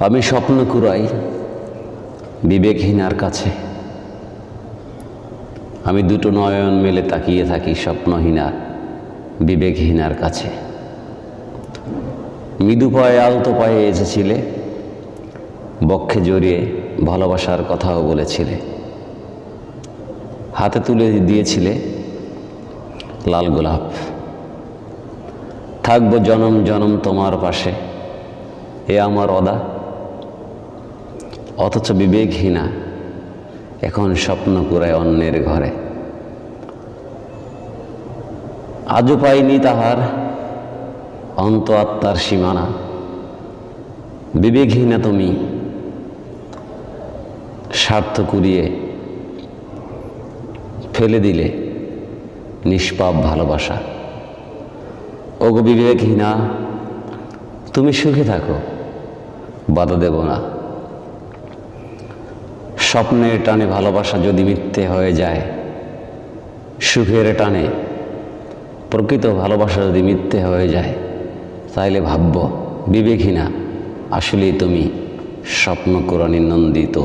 আমি স্বপ্ন কুড়াই বিবেকহীনার কাছে। আমি দুটো নয়ন মেলে তাকিয়ে থাকি স্বপ্নহীনার, বিবেকহীনার কাছে। মৃদু পায়ে, আলতো পায়ে এসেছিলে, বক্ষে জড়িয়ে ভালোবাসার কথাও বলেছিলে। হাতে তুলে দিয়েছিলে লাল গোলাপ। থাকব জনম জনম তোমার পাশে, এ আমার অদা। অথচ বিবেকহীনা এখন স্বপ্ন কুড়ায় অন্যের ঘরে। আজও পাইনি তাহার অন্ত আত্মার সীমানা। বিবেকহীনা তুমি, স্বার্থ কুড়িয়ে ফেলে দিলে নিষ্পাপ ভালোবাসা। ওগো বিবেকহীনা, তুমি সুখে থাকো, বাধা দেব না। স্বপ্নের টানে ভালোবাসা যদি মিথ্যে হয়ে যায়, সুখের টানে প্রকৃত ভালোবাসা যদি মিথ্যে হয়ে যায়, তাইলে ভাবব বিবেকিনা আসলেই তুমি স্বপ্ন কোরআনী নন্দিত।